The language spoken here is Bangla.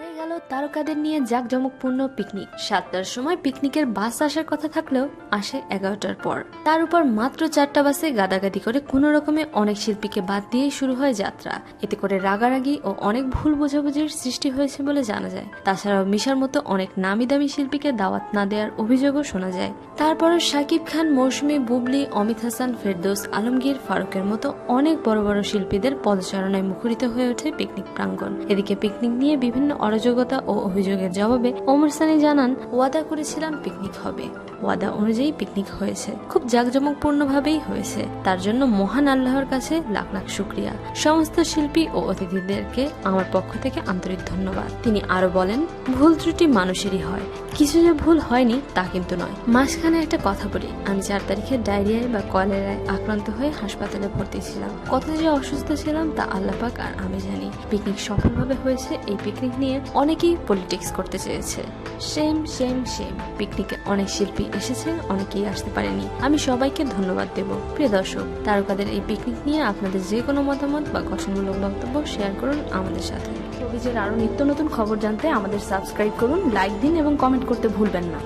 হয়ে গেল তারকাদের নিয়ে জাঁকজমকপূর্ণ পিকনিক। সাতটার সময় পিকনিকের বাস আসার কথা থাকলেও আসে এগারোটার পর। তার উপর মাত্র চারটা বাসে গাদাগাদি করে কোনো রকমে অনেক শিল্পীকে বাদ দিয়ে শুরু হয় যাত্রা। এতে করে রাগারাগি ও অনেক ভুল বোঝাবুঝির সৃষ্টি হয়েছে বলে জানা যায়। তাছাড়াও মিশার মতো অনেক নামি দামি শিল্পীকে দাওয়াত না দেওয়ার অভিযোগও শোনা যায়। তারপরও শাকিব খান, মৌসুমি বুবলি, অমিত হাসান, ফেরদৌস আলমগীর, ফারুকের মতো অনেক বড় বড় শিল্পীদের পদচারণায় মুখরিত হয়ে ওঠে পিকনিক প্রাঙ্গণ। এদিকে পিকনিক নিয়ে বিভিন্ন অরাজকতা ও অভিযোগের জবাবে ওমর সানি জানান, ওয়াদা করেছিলাম পিকনিক হবে। ওয়াদা অনুযায়ী পিকনিক হয়েছে। খুব জাঁকজমকপূর্ণ ভাবেই হয়েছে। তার জন্য মহান আল্লাহর কাছে লাখ লাখ শুক্রিয়া। সমস্ত শিল্পী ও অতিথিদেরকে আমার পক্ষ থেকে আন্তরিক ধন্যবাদ। তিনি আরও বলেন, ভুল ত্রুটি মানুষেরই হয়। কিছু যে ভুল হয়নি তা কিন্তু নয়। মাঝখানে একটা কথা বলি। আমি চার তারিখে ডায়রিয়ায় বা কলেরায় আক্রান্ত হয়ে হাসপাতালে ভর্তি ছিলাম। কত যে অসুস্থ ছিলাম তা আল্লাপাক আর আমি জানি। পিকনিক সফলভাবে হয়েছে। এই পিকনিক নিয়ে অনেকেই পলিটিক্স করতে চেয়েছে। সেম সেম সেম পিকনিকে অনেক শিল্পী এসেছে, অনেকেই আসতে পারেনি। আমি সবাইকে ধন্যবাদ দেব। প্রিয় দর্শক, তারকাদের এই পিকনিক নিয়ে আপনাদের যে কোনো মতামত বা গঠনমূলক বক্তব্য শেয়ার করুন আমাদের সাথে। শোবিজের আরও নিত্য নতুন খবর জানতে আমাদের সাবস্ক্রাইব করুন লাইক দিন এবং কমেন্ট করতে ভুলবেন না।